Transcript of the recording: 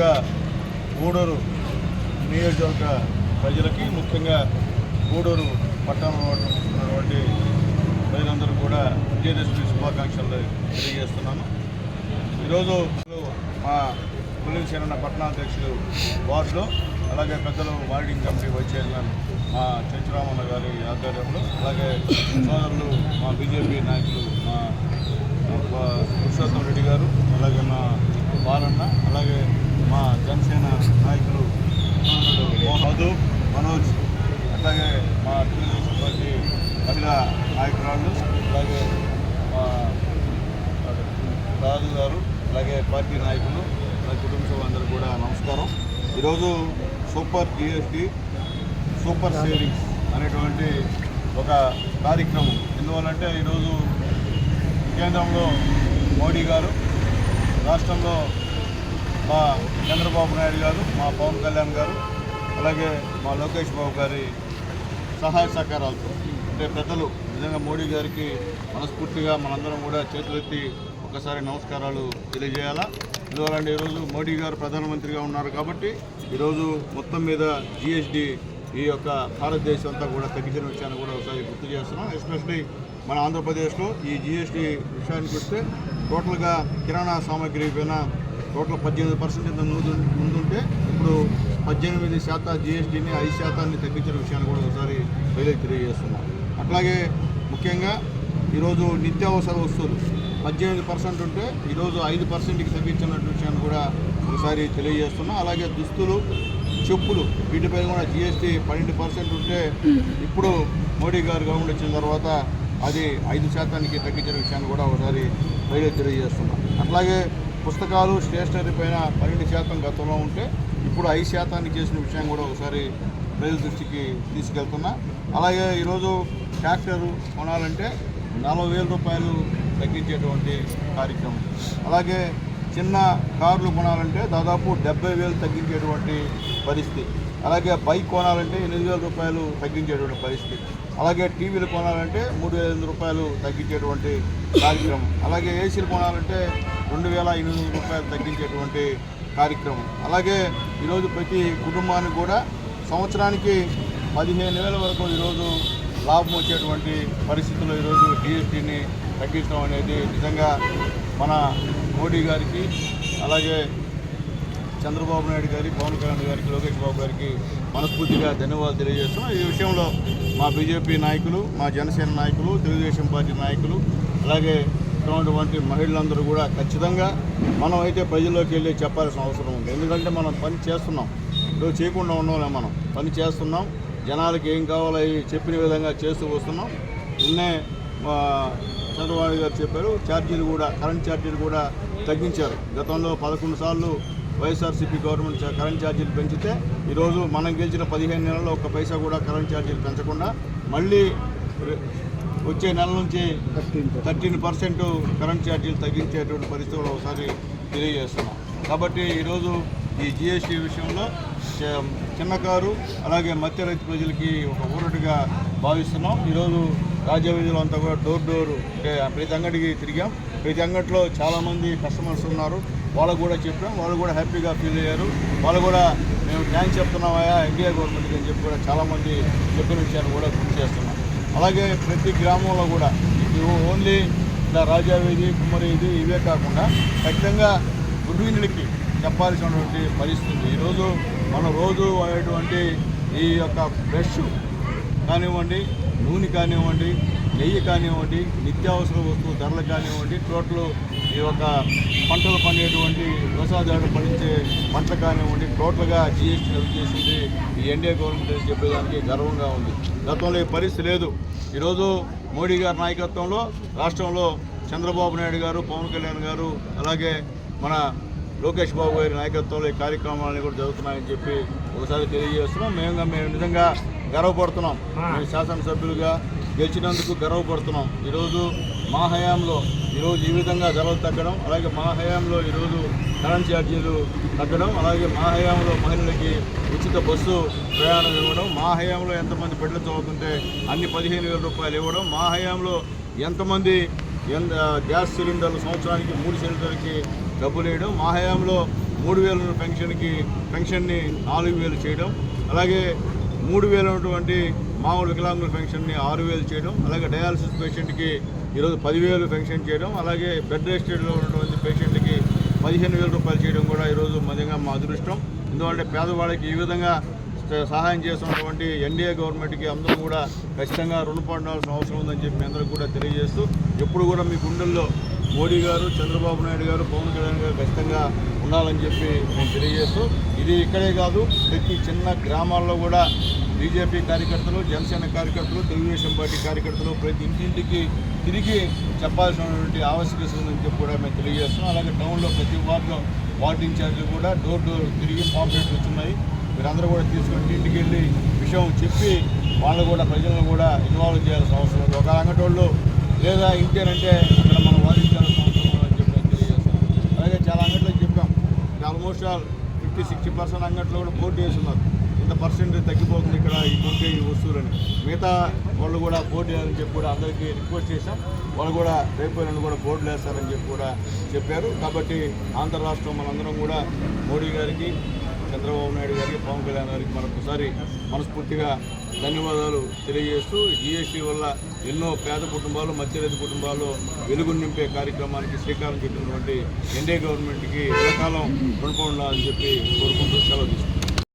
ముందుగా గూడూరు నియోజకవర్గ ప్రజలకి ముఖ్యంగా గూడూరు పట్టణంలో ఉన్నటువంటి ప్రజలందరూ కూడా విజయదశమి శుభాకాంక్షలు తెలియజేస్తున్నాను. ఈరోజు మా పులిం శరణ పట్టణాధ్యక్షులు వార్డులో అలాగే పెద్దలు మార్కెటింగ్ కమిటీ వైస్ చైర్మన్ మా చెంచురామన్న గారి ఆధ్వర్యంలో అలాగే సోదరులు మా బీజేపీ నాయకులు మా మా పురుషోత్తం రెడ్డి గారు అలాగే మా బాలన్న అలాగే మా జనసేన నాయకులు మధు మనోజ్ అట్లాగే మా తెలుగుదేశం పార్టీ మహిళా నాయకురాళ్ళు అలాగే మా రాజు గారు అలాగే పార్టీ నాయకులు నా కుటుంబ సభ్యులందరూ కూడా నమస్కారం. ఈరోజు సూపర్ జిఎస్టీ సూపర్ సేవింగ్స్ అనేటువంటి ఒక కార్యక్రమం. ఎందువల్లంటే ఈరోజు కేంద్రంలో మోడీ గారు రాష్ట్రంలో మా చంద్రబాబు నాయుడు గారు మా పవన్ కళ్యాణ్ గారు అలాగే మా లోకేష్ బాబు గారి సహాయ సహకారాలతో. అంటే పెద్దలు నిజంగా మోడీ గారికి మనస్ఫూర్తిగా మనందరం కూడా చేతులెత్తి ఒకసారి నమస్కారాలు తెలియజేయాలా? ఎందువల్లంటే ఈరోజు మోడీ గారు ప్రధానమంత్రిగా ఉన్నారు కాబట్టి ఈరోజు మొత్తం మీద జిఎస్డి ఈ యొక్క భారతదేశం అంతా కూడా తగ్గించిన విషయాన్ని కూడా ఒకసారి గుర్తు చేస్తున్నాం. ఎస్పెషలీ మన ఆంధ్రప్రదేశ్లో ఈ జిఎస్టీ విషయానికి వస్తే టోటల్గా కిరాణా సామాగ్రి పైన టోటల్ పద్దెనిమిది పర్సెంట్ ఇంత ముందు ముందుంటే ఇప్పుడు పద్దెనిమిది శాతం జిఎస్టీని ఐదు శాతాన్ని తగ్గించిన విషయాన్ని కూడా ఒకసారి ప్రజలకు తెలియజేస్తున్నాం. అట్లాగే ముఖ్యంగా ఈరోజు నిత్యావసర వస్తువులు పద్దెనిమిది పర్సెంట్ ఉంటే ఈరోజు ఐదు పర్సెంట్కి తగ్గించినట్టు విషయాన్ని కూడా ఒకసారి తెలియజేస్తున్నాం. అలాగే దుస్తులు చెప్పులు వీటిపై కూడా జిఎస్టీ పన్నెండు పర్సెంట్ ఉంటే ఇప్పుడు మోడీ గారు గవర్నమెంట్ వచ్చిన తర్వాత అది ఐదు శాతానికి తగ్గించిన విషయాన్ని కూడా ఒకసారి ప్రజలకు తెలియజేస్తున్నాం. అట్లాగే పుస్తకాలు స్టేషనరీ పైన పన్నెండు శాతం గతంలో ఉంటే ఇప్పుడు ఐదు శాతానికి చేసిన విషయం కూడా ఒకసారి ప్రజల దృష్టికి తీసుకెళ్తున్నా. అలాగే ఈరోజు ట్రాక్టర్ కొనాలంటే నలభై వేల రూపాయలు తగ్గించేటువంటి కార్యక్రమం. అలాగే చిన్న కార్లు కొనాలంటే దాదాపు డెబ్బై వేలు తగ్గించేటువంటి పరిస్థితి. అలాగే బైక్ కొనాలంటే ఎనిమిది వేల రూపాయలు తగ్గించేటువంటి పరిస్థితి. అలాగే టీవీలు కొనాలంటే మూడు వేల ఎనిమిది రూపాయలు తగ్గించేటువంటి కార్యక్రమం. అలాగే ఏసీలు కొనాలంటే రెండు వేల ఎనిమిది వందల రూపాయలు తగ్గించేటువంటి కార్యక్రమం. అలాగే ఈరోజు ప్రతి కుటుంబానికి కూడా సంవత్సరానికి పదిహేను వేల వరకు ఈరోజు లాభం వచ్చేటువంటి పరిస్థితుల్లో ఈరోజు డిఎస్టీని తగ్గించడం అనేది నిజంగా మన మోడీ గారికి అలాగే చంద్రబాబు నాయుడు గారి పవన్ కళ్యాణ్ గారికి లోకేష్ బాబు గారికి మనస్ఫూర్తిగా ధన్యవాదాలు తెలియజేస్తున్నాం. ఈ విషయంలో మా బీజేపీ నాయకులు మా జనసేన నాయకులు తెలుగుదేశం పార్టీ నాయకులు అలాగే ఉన్నటువంటి మహిళలందరూ కూడా ఖచ్చితంగా మనం అయితే ప్రజల్లోకి వెళ్ళి చెప్పాల్సిన అవసరం ఉంది. ఎందుకంటే మనం పని చేస్తున్నాం. ఇప్పుడు చేయకుండా ఉండలే మనం. పని చేస్తున్నాం. జనాలకి ఏం కావాలో అవి చెప్పిన విధంగా చేస్తూ వస్తున్నాం. నిన్నే చంద్రబాబు గారు చెప్పారు ఛార్జీలు కూడా కరెంట్ ఛార్జీలు కూడా తగ్గించారు. గతంలో పదకొండు సార్లు వైఎస్ఆర్సీపీ గవర్నమెంట్ కరెంట్ ఛార్జీలు పెంచితే ఈరోజు మనం గెలిచిన పదిహేను నెలల్లో ఒక్క పైసా కూడా కరెంట్ ఛార్జీలు పెంచకుండా మళ్ళీ వచ్చే నెల నుంచి థర్టీన్ పర్సెంట్. కరెంట్ ఛార్జీలు తగ్గించేటువంటి పరిస్థితులు ఒకసారి తెలియజేస్తున్నాం. కాబట్టి ఈరోజు ఈ జిఎస్టీ విషయంలో చిన్న కారు అలాగే మధ్య రైతు ప్రజలకి ఒక ఊరటిగా భావిస్తున్నాం. ఈరోజు రాజ్య వీధిలో అంతా కూడా డోర్ డోర్ అంటే ప్రతి అంగడికి తిరిగాం. ప్రతి అంగట్లో చాలామంది కస్టమర్స్ ఉన్నారు. వాళ్ళకు కూడా చెప్పాం. వాళ్ళు కూడా హ్యాపీగా ఫీల్ అయ్యారు. వాళ్ళు కూడా మేము థ్యాంక్స్ చెప్తున్నామయ్యా ఇండియా గవర్నమెంట్కి అని చెప్పి కూడా చాలామంది చెప్పిన విషయాన్ని కూడా గుర్తు చేస్తున్నాం. అలాగే ప్రతి గ్రామంలో కూడా ఇది ఓన్లీ ఇలా రాజావేది కుమ్మరి ఇవే కాకుండా ఖచ్చితంగా గృహిణులకి చెప్పాల్సినటువంటి పరిస్థితి ఈరోజు మనం రోజు అయ్యేటువంటి ఈ యొక్క బ్రష్ కానివ్వండి నూనె కానివ్వండి నెయ్యి కానివ్వండి నిత్యావసర వస్తువు ధరలు కానివ్వండి టోటల్ ఈ యొక్క పంటలు పండేటువంటి వ్యవసాయదారులు పండించే పంటలు కానివ్వండి టోటల్గా జిఎస్టీ రద్దు చేసింది ఈ ఎన్డీఏ గవర్నమెంట్ అని చెప్పేదానికి గర్వంగా ఉంది. గతంలో ఈ పరిస్థితి లేదు. ఈరోజు మోడీ గారి నాయకత్వంలో రాష్ట్రంలో చంద్రబాబు నాయుడు గారు పవన్ కళ్యాణ్ గారు అలాగే మన లోకేష్ బాబు గారి నాయకత్వంలో ఈ కార్యక్రమాలన్నీ కూడా జరుగుతున్నాయని చెప్పి ఒకసారి తెలియజేస్తున్నాం. మేము మేము నిజంగా గర్వపడుతున్నాం. మేము శాసనసభ్యులుగా గెలిచినందుకు గర్వపడుతున్నాం. ఈరోజు మా హయాంలో ఈరోజు ఈ విధంగా ధరలు తగ్గడం అలాగే మా హయాంలో ఈరోజు కరెంట్ ఛార్జీలు తగ్గడం అలాగే మా హయాంలో మహిళలకి ఉచిత బస్సు ప్రయాణం ఇవ్వడం మా హయాంలో ఎంతమంది బిడ్డలు చదువుతుంటే అన్ని పదిహేను వేల రూపాయలు ఇవ్వడం మా హయాంలో ఎంతమంది ఎంత గ్యాస్ సిలిండర్లు సంవత్సరానికి మూడు సిలిండర్కి డబ్బులు వేయడం మా హయాంలో మూడు వేల పెన్షన్కి పెన్షన్ని నాలుగు వేలు చేయడం అలాగే మూడు వేలు ఉన్నటువంటి మామూలు వికలాంగుల పెన్షన్ని ఆరు వేలు చేయడం అలాగే డయాలసిస్ పేషెంట్కి ఈరోజు పదివేలు పెన్షన్ చేయడం అలాగే బెడ్ రెస్టెడ్లో ఉన్నటువంటి పేషెంట్కి పదిహేను వేల రూపాయలు చేయడం కూడా ఈరోజు మధ్యంగా మా అదృష్టం. ఎందుకంటే పేదవాళ్ళకి ఈ విధంగా సహాయం చేస్తున్నటువంటి ఎన్డీఏ గవర్నమెంట్కి అందరూ కూడా ఖచ్చితంగా రుణపడాల్సిన అవసరం ఉందని చెప్పి అందరికీ కూడా తెలియజేస్తూ ఎప్పుడు కూడా మీ గుండెల్లో మోడీ గారు చంద్రబాబు నాయుడు గారు పవన్ కళ్యాణ్ గారు ఖచ్చితంగా ఉండాలని చెప్పి నేను తెలియజేస్తూ ఇది ఇక్కడే కాదు ప్రతి చిన్న గ్రామాల్లో కూడా బీజేపీ కార్యకర్తలు జనసేన కార్యకర్తలు తెలుగుదేశం పార్టీ కార్యకర్తలు ప్రతి ఇంటింటికి తిరిగి చెప్పాల్సినటువంటి ఆవశ్యకత ఉందని చెప్పి కూడా మేము తెలియజేస్తున్నాం. అలాగే టౌన్లో ప్రతి వార్డు వార్డు ఇన్ఛార్జీలు కూడా డోర్ డోర్ తిరిగి పాంప్లెట్లు వస్తున్నాయి మీరందరూ కూడా తీసుకొని ఇంటికి వెళ్ళి విషయం చెప్పి వాళ్ళు కూడా ప్రజలను కూడా ఇన్వాల్వ్ చేయాల్సిన అవసరం ఉంది. ఒక అంగటోళ్ళు లేదా ఇంటేనంటే ఇక్కడ చెప్పి అలాగే చాలా అంగట్లో చెప్పాం. Almost all fifty sixty percent అంగట్లో కూడా పోటీ చేస్తున్నారు. ఇంత పర్సెంట్ తగ్గిపోతుంది ఇక్కడ ఈ కొంటే ఈ వస్తువులని. మిగతా వాళ్ళు కూడా పోటీ చేయాలని చెప్పి కూడా అందరికీ రిక్వెస్ట్ చేశాం. వాళ్ళు కూడా రేపు ఎల్లుండి కూడా బోర్డులు వేస్తారని చెప్పి కూడా చెప్పారు. కాబట్టి ఆంధ్ర రాష్ట్రం మనందరం కూడా మోడీ గారికి చంద్రబాబు నాయుడు గారికి పవన్ కళ్యాణ్ గారికి మరొకసారి మనస్ఫూర్తిగా ధన్యవాదాలు తెలియజేస్తూ జిఎస్టీ వల్ల ఎన్నో పేద కుటుంబాలు మధ్యతరగతి కుటుంబాలు వెలుగు నింపే కార్యక్రమానికి శ్రీకారం చుట్టినటువంటి ఎన్డీఏ గవర్నమెంట్కి ఎంతకాలం రుణపడి ఉండాలని చెప్పి కోరుకుంటూ సెలవు తీసుకుంటాం